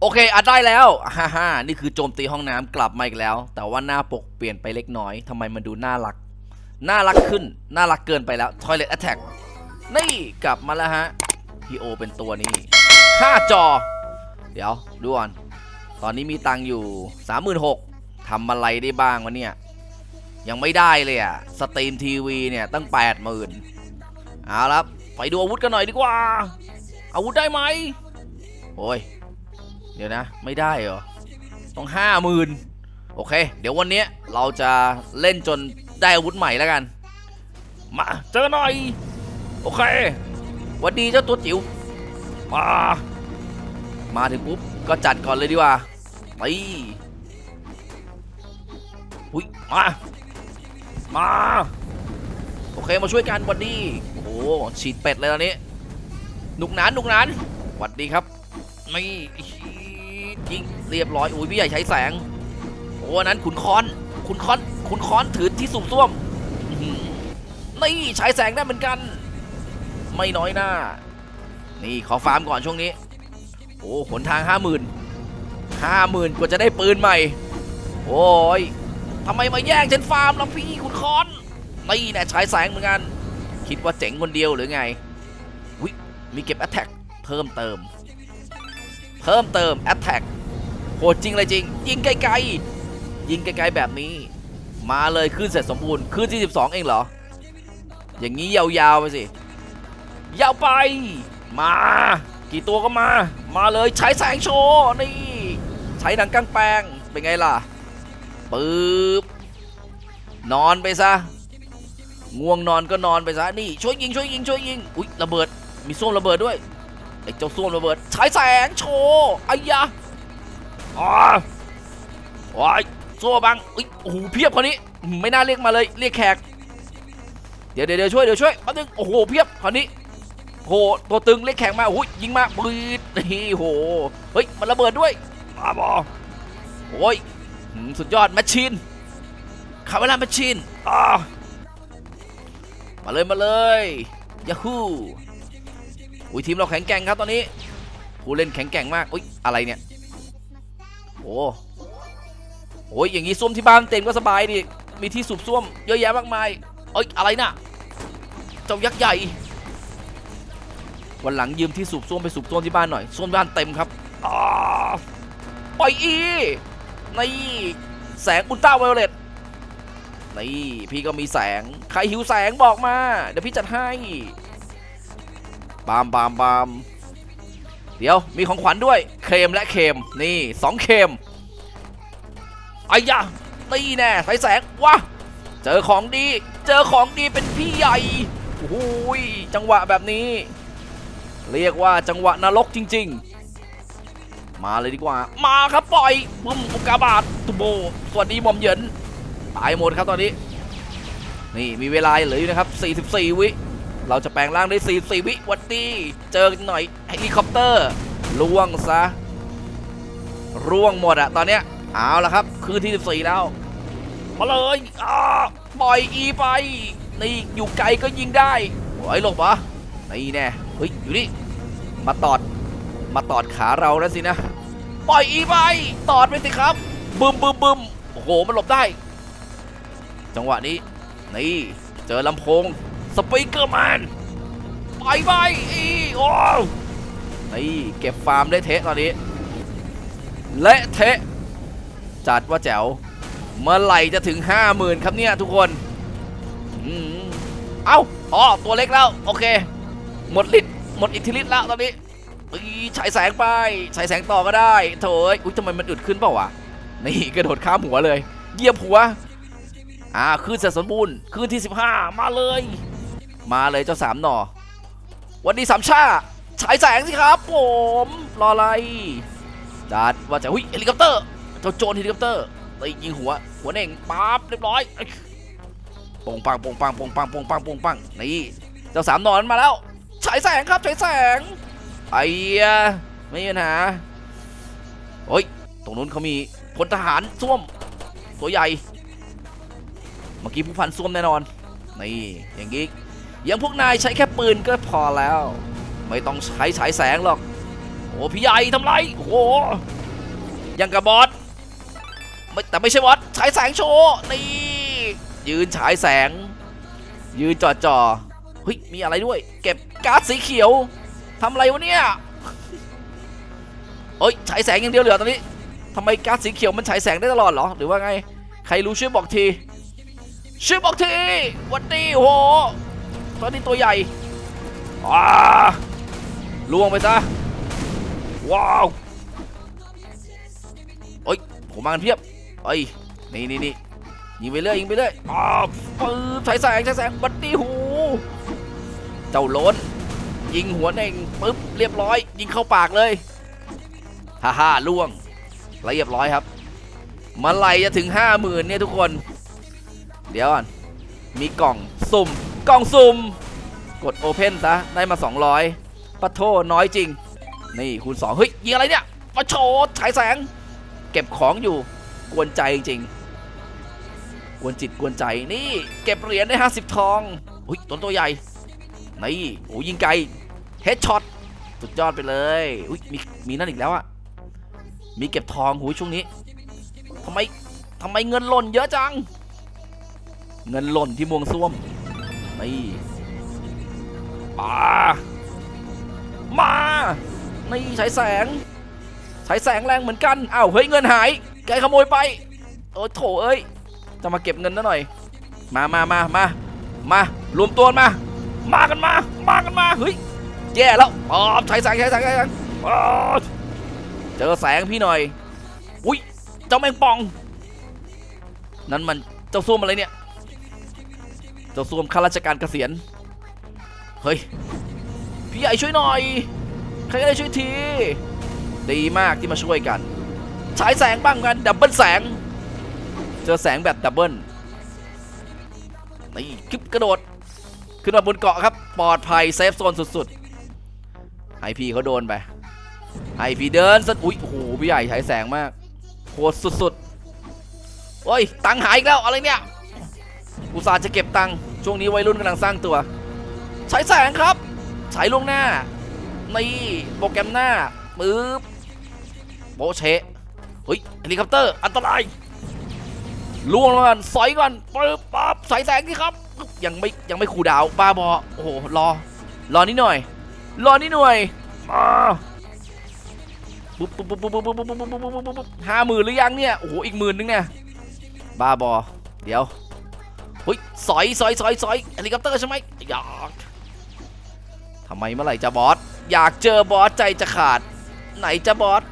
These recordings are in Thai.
โอเคอัดได้แล้วฮ่าฮ่านี่คือโจมตีห้องน้ำกลับมาอีกแล้ว แต่ว่าหน้าปกเปลี่ยนไปเล็กน้อยทำไมมันดูน่ารัก น่ารักขึ้น น่ารักเกินไปแล้ว Toilet Attack นี่กลับมาแล้วฮะพีโอเป็นตัวนี้ค่าจอ เดี๋ยวดูก่อน ตอนนี้มีตังค์อยู่36,000ทำอะไรได้บ้างวะเนี่ย ยังไม่ได้เลยอะสตรีมทีวีเนี่ยตั้ง80,000เอาละไปดูอาวุธกันหน่อยดีกว่า อาวุธได้ไหมโอ้ย เดี๋ยวนะ ไม่ได้เหรอ ต้องห้าหมื่นโอเค เดี๋ยววันนี้เราจะเล่นจนได้อาวุธใหม่แล้วกัน มาเจอหน่อย โอเควันดีเจ้าตัวจิ๋วมามาถึงปุ๊บ ก็จัดก่อนเลยดีกว่าไปหุยมา มา โอเคมาช่วยกันวันดี โอ้ฉีดเป็ดเลยตอนนี้หนุกหนานหนุกหนานหวัดดีครับ ไม่ ยิงเรียบร้อยอุ้ยพี่ใหญ่ใช้แสงโอ้นั้นขุนค้อนขุนค้อนขุนค้อนถือที่สูบซ่วมนี่ใช้แสงได้เหมือนกัน ไม่น้อยหน้า นี่ขอฟาร์มก่อนช่วงนี้ โอ้หนทางห้าหมื่นห้าหมื่นกว่าจะได้ปืนใหม่ โอ้ยทำไมมาแย่งฉันฟาร์มล่ะพี่ขุนค้อนนี่แน่ใช้แสงเหมือนกัน คิดว่าเจ๋งคนเดียวหรือไงวิมีเก็บแอตแทกเพิ่มเติม เพิ่มเติม Attack โหดจริงเลยจริง ยิงไกลๆยิงไกลๆแบบนี้ มาเลยขึ้นเสร็จสมบูรณ์ขึ้นที่12 เองเหรอ อย่างนี้ยาวๆไปสิ ยาวไป มา กี่ตัวก็มา มาเลยใช้แสงโชว์นี่ ใช้หนังกางแปลงเป็นไงล่ะปึ๊บนอนไปซะง่วงนอนก็นอนไปซะนี่ช่วยยิงช่วยยิงช่วยยิงอุ๊ยระเบิดมีส้วมระเบิดด้วยไอ้เจ้าส้วมระเบิดฉายแสงโชว์อ้ยะ อ๋อว้ายส้วมบังอุ๊ยโอ้โหเพียบคนนี้ ไม่น่าเรียกมาเลย เรียกแขก เดี๋ยวเดี๋ยวเดี๋ยวช่วย เดี๋ยวช่วยแป๊บนึงโอ้โห เพียบคนนี้โอ้โหตัวตึงเรียกแขกมาโอ้โหยิงมาปืดนี่โห เฮ้ย มันระเบิดด้วยมาบอโอ้ยหืมสุดยอดแมชชีนคาเวลาแมชชีนอ่ามาเลยมาเลยยาฮูอุ้ยทีมเราแข็งแกร่งครับตอนนี้ ผู้เล่นแข็งแกร่งมากอุ้ยอะไรเนี่ย โอ้โอ้ยอย่างงี้ส้วมที่บ้านเต็มก็สบายดิมีที่สูบส้วมเยอะแยะมากมายเอ้ยอะไรน่ะเจ้ายักษ์ใหญ่ วันหลังยืมที่สูบส้วมไปสูบส้วมที่บ้านหน่อยส้วมบ้านเต็มครับอ่าปล่อยอีในแสงอุลตราไวโอเลตนี่พี่ก็มีแสงใครหิวแสงบอกมา เดี๋ยวพี่จัดให้ บามบามบาม เดี๋ยวมีของขวัญด้วย เคมและเคมนี่สองเคมไอ้ยะตีแน่สายแสงวะเจอของดี เจอของดีเป็นพี่ใหญ่โอ้ยจังหวะแบบนี้ เรียกว่าจังหวะนรกจริง ๆ มาเลยดีกว่า มาครับปล่อยบุ้มอุกกาบาตตุโบสวัสดีหมอมเหยินตายหมดครับตอนนี้ นี่มีเวลาเหลืออยู่นะครับ 44 วิ เราจะแปลงร่างได้44วิวันดีเจอหน่อยเฮลิคอปเตอร์ล่วงซะร่วงหมดอะตอนเนี้ยเอาละครับ คืนที่ 14 แล้ว มาเลยอ่าปล่อยอีไป นี่อยู่ไกลก็ยิงได้โอ้ยหลบเหรอนี่แน่เฮ้ย อยู่นี่ มาตอด มาตอดขาเราแล้วสินะ ปล่อยอีไป ตอดไปสิครับ บึมบึมบึมโอ้โห มันหลบได้ จังหวะนี้ นี่ เจอลำโพง สปีกเกอร์แมนไปไปอีโอ้นี่เก็บฟาร์มได้เทะตอนนี้ เละเทะ จัดว่าแจ๋ว เมื่อไหร่จะถึง 50,000 ครับเนี่ยทุกคนเอ้าอ๋อตัวเล็กแล้ว โอเค หมดฤทธิ์หมดอิทธิฤทธิ์แล้วตอนนี้อีฉายแสงไปฉายแสงต่อก็ได้โถยอุ้ยทำไมมันอึดขึ้นเปล่าวะนี่กระโดดข้ามหัวเลย เยียบหัว อ่าคืนเสร็จสมบูรณ์คืนที่ 15 มาเลย มาเลยเจ้าสามหน่อ วันนี้สามชาฉายแสงสิครับผม รออะไรจัดว่าจะหุ้ยเฮลิคอปเตอร์ เจ้าโจรเฮลิคอปเตอร์ไปยิงหัว หัวเน่งปั๊บเรียบร้อยปงปังปงปังปงปังปงปังปงปังนี่เจ้าสามหนอนมาแล้วฉายแสงครับฉายแสงไอ้ไม่มีปัญหาโอ้ยตรงนู้นเขามีพลทหารส้วมตัวใหญ่ เมื่อกี้ผู้พันส้วมแน่นอนนี่อย่างงี้ อย่างพวกนายใช้แค่ปืนก็พอแล้ว ไม่ต้องใช้ฉายแสงหรอก โอ้พี่ใหญ่ทำไรโอ้โหยังกับบอสไม่แต่ไม่ใช่บอสฉายแสงโชว์นี่ยืนฉายแสง ยืนจ่อจ่อเฮ้ยมีอะไรด้วย เก็บการ์ดสีเขียวทำอะไรวะเนี่ยเอ้ยฉายแสงอย่างเดียวเหลือตอนนี้ทำไมการ์ดสีเขียวมันฉายแสงได้ตลอดเหรอ หรือว่าไง ใครรู้ช่วยบอกที ช่วยบอกที วันนี้โอ้ โหตอนนี้ตัวใหญ่อ่าล่วงไปซะ ว้าวโอ้ยผมมากันเพียบเอ้ยนี่นี่นี่ยิงไปเรื่อยยิงไปเรื่อยอ้าวปืนฉายแสงฉายแสงบัดดี้หูเจ้าล้น ยิงหัวเน่งปึ๊บเรียบร้อย ยิงเข้าปากเลยฮ่าฮ่าล่วงละเรียบร้อยครับมาไหลจะถึงห้าหมื่นเนี่ยทุกคน เดี๋ยวก่อนมีกล่องสุ่ม กล่องสุ่มกดโอเพนซะได้มา 200ปะโทน้อยจริง นี่คูณ2เฮ้ยยิงอะไรเนี่ยมาโชว์ฉายแสง เก็บของอยู่กวนใจจริงกวนจิตกวนใจนี่เก็บเหรียญได้ 50 ทองอุ้ยต้นตัวใหญ่นี่โอ้ยิงไกลเฮดช็อตสุดยอดไปเลยอุ้ยมีมีนั่นอีกแล้วอะมีเก็บทองหูช่วงนี้ทำไมทำไมเงินหล่นเยอะจัง เงินหล่นที่มวงส้วม นี่ป่ามานี่ใช้แสง ใช้แสงแรงเหมือนกันอ้าวเฮ้ยเงินหาย แกขโมยไป โอ้โถเอ้ย จะมาเก็บเงินนะหน่อย มามามามา มารวมตัวมา มากันมา มากันมา เฮ้ย แย่แล้วอ๋อใช้แสงใช้แสงใช้แสงเจอแสงพี่หน่อย อุ้ย เจ้าแมงป่อง นั่นมันเจ้าส้วมอะไรเนี่ย เจ้าส้วมข้าราชการเกษียณ เฮ้ย พี่ใหญ่ช่วยหน่อย ใครก็ได้ช่วยที ดีมากที่มาช่วยกัน ฉายแสงบ้างกัน ดับเบิลแสง เจอแสงแบบดับเบิลนี่คลิปกระโดด ขึ้นมาบนเกาะครับ ปลอดภัยเซฟโซนสุดๆ ให้พี่เขาโดนไป ให้พี่เดินสักอุ๊ยโอ้โหพี่ใหญ่ฉายแสงมากโหดสุดๆโอ้ย ตังค์หายอีกแล้ว อะไรเนี่ย อุตส่าห์จะเก็บตังค์ช่วงนี้วัยรุ่นกำลังสร้างตัวฉายแสงครับฉายล่วงหน้านี่โปรแกรมหน้าปึ๊บโบเชะเฮ้ยเฮลิคอปเตอร์ อันตรายล่วงแล้วกันสอยก่อนปึ๊บปั๊บสายแสงที่ครับ ยังไม่ยังไม่คูลดาวน์บ้าบอโอ้โหรอ รอนิดหน่อย รอนิดหน่อยมาปุ๊บปุ๊บปุ๊บปุ๊บปุ๊บปุ๊บปุ๊บปุ๊บปุ๊บบุ๊บห้าหมื่นหรือยังเนี่ยโอ้โหอีกหมื่นนึงเนี่ยบ้าบอเดี๋ยว ฮ้ยสอยสอยสอยสอยเฮลิคอปเตอร์ใช่ไหมอยากทำไมเมื่อไหร่จะบอสอยากเจอบอสใจจะขาด ไหนจะบอส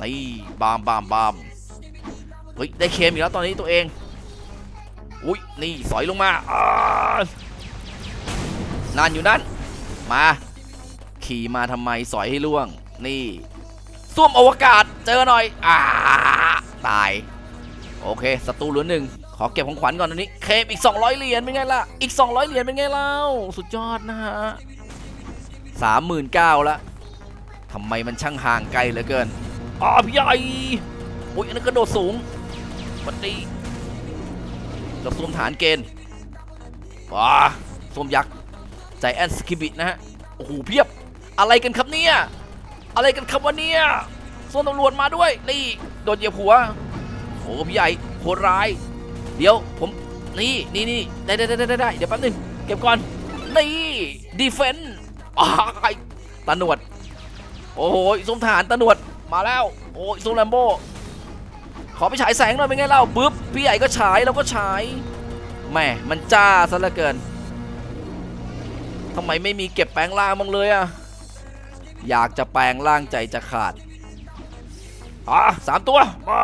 นี่บามบามบามเฮ้ยได้เคมอีกแล้วตอนนี้ตัวเองอุ้ยนี่สอยลงมานานอยู่นั่นมา ขี่มาทำไมสอยให้ล่วง นี่ส้วมอวกาศเจอหน่อยอ่าตาย โอเคศัตรูเหลือหนึ่ง ขอเก็บของขวัญก่อนตอนนี้ เคมอีก 200 เหรียญเป็นไงล่ะ อีก 200 เหรียญเป็นไงเล่า สุดยอดนะฮะสามหมื่นเก้าละทำไมมันช่างห่างไกลเหลือเกินอ๋อพี่ใหญ่โอ้ยอันนั้นกระโดดสูงวันนี้เราสวมฐานเกณฑ์ว้าสวมยักษ์ใจแอนสกิบินะฮะ โอ้โหเพียบ อะไรกันครับเนี่ย อะไรกันครับวะเนี่ยส่วนตำรวจมาด้วย นี่ โดนเหยียบหัวโอ้พี่ใหญ่โหดร้าย เดี๋ยวผมนี่นี่นี่ได้ได้ได้ได้ได้เดี๋ยวแป๊บนึงเก็บก่อนนี่ดีเฟนต์อ้ายตาหนวดโอ้โหสมฐานตาหนวดมาแล้วโอ้ยซูแลมโบขอไปฉายแสงหน่อยเป็นไงเล่าปุ๊บพี่ใหญ่ก็ฉายเราก็ฉายแหม่มันจ้าซะเหลือเกินทำไมไม่มีเก็บแปลงร่างบ้างเลยอะอยากจะแปลงร่างใจจะขาดอะสามตัวมา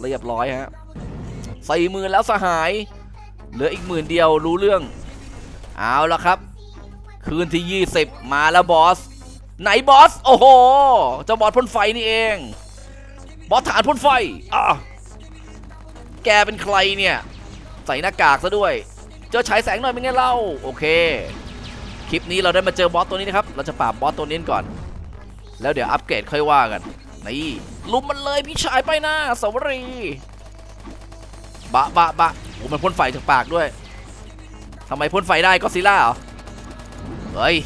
เรียบร้อยฮะ ใส่หมื่นแล้วสหาย เหลืออีกหมื่นเดียวรู้เรื่อง เอาละครับ คืนที่ 20 มาแล้วบอส ไหนบอส โอ้โหเจ้าบอสพ่นไฟนี่เอง บอสฐานพ่นไฟอะแกเป็นใครเนี่ย ใส่หน้ากากซะด้วย เจอฉายแสงหน่อยเป็นไงเล่า โอเค คลิปนี้เราได้มาเจอบอสตัวนี้นะครับ เราจะปราบบอสตัวนี้ก่อน แล้วเดี๋ยวอัปเกรดค่อยว่ากัน นี่ลุมมันเลยพี่ชายไปหน้าสวรี บะบะบะโอ้มันพ่นไฟจากปากด้วยทำไมพ่นไฟได้ก็ซิล่าเหรอ เฮ้ย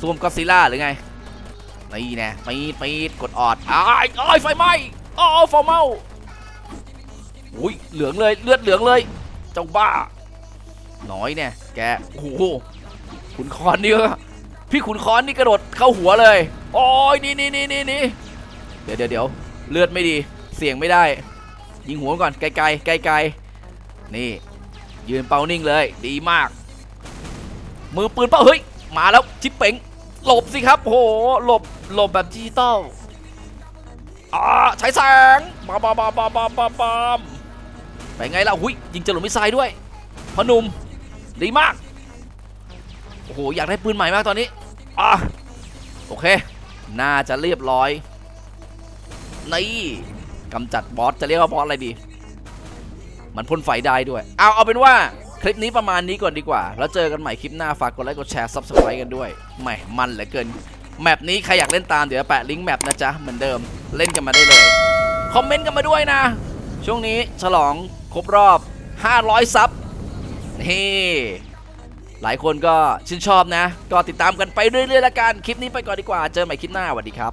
ซูมก็ซิล่าหรือไง นี่แน่ปีดปีดกดออดอ้ายอ้ายไฟไหม้อ้าวฟอร์เมาอุ้ยเหลืองเลยเลือดเหลืองเลย เจ้าบ้า น้อยเนี่ยแกโอ้โหขุนคอนนี่ก็พี่ขุนคอนนี่กระโดดเข้าหัวเลย โอ้ยนี่นี่นี่นี่นี่เดี๋ยวเดี๋ยวเดี๋ยวเลือดไม่ดี เสียงไม่ได้ ยิงหัวก่อนไกลไกลไกลไกลนี่ ยืนเป้านิ่งเลย ดีมาก มือปืนเป้าเฮ้ย มาแล้วชิปเป๋งหลบสิครับโหหลบหลบแบบดิจิตอลอ่าใช้แสงบามบามบามบามบามบามบามไปไงล่ะหุยยิงจรวดมิสไซล์ด้วยพนุ่มดีมากโอ้โหอยากได้ปืนใหม่มากตอนนี้อะโอเค น่าจะเรียบร้อยนี่ กำจัดบอสจะเรียกว่าบอสอะไรดี มันพ่นไฟได้ด้วย เอาเอาเป็นว่าคลิปนี้ประมาณนี้ก่อนดีกว่า แล้วเจอกันใหม่คลิปหน้าฝากกดไลค์กดแชร์ subscribe กันด้วยแหมมันเหลือเกินแมปนี้ใครอยากเล่นตามเดี๋ยวแปะลิงก์แมปนะจ๊ะเหมือนเดิมเล่นกันมาได้เลยคอมเมนต์กันมาด้วยนะ ช่วงนี้ฉลองครบรอบ 500 ซับนี่หลายคนก็ชื่นชอบนะ ก็ติดตามกันไปเรื่อยๆละกัน คลิปนี้ไปก่อนดีกว่า เจอใหม่คลิปหน้าสวัสดีครับ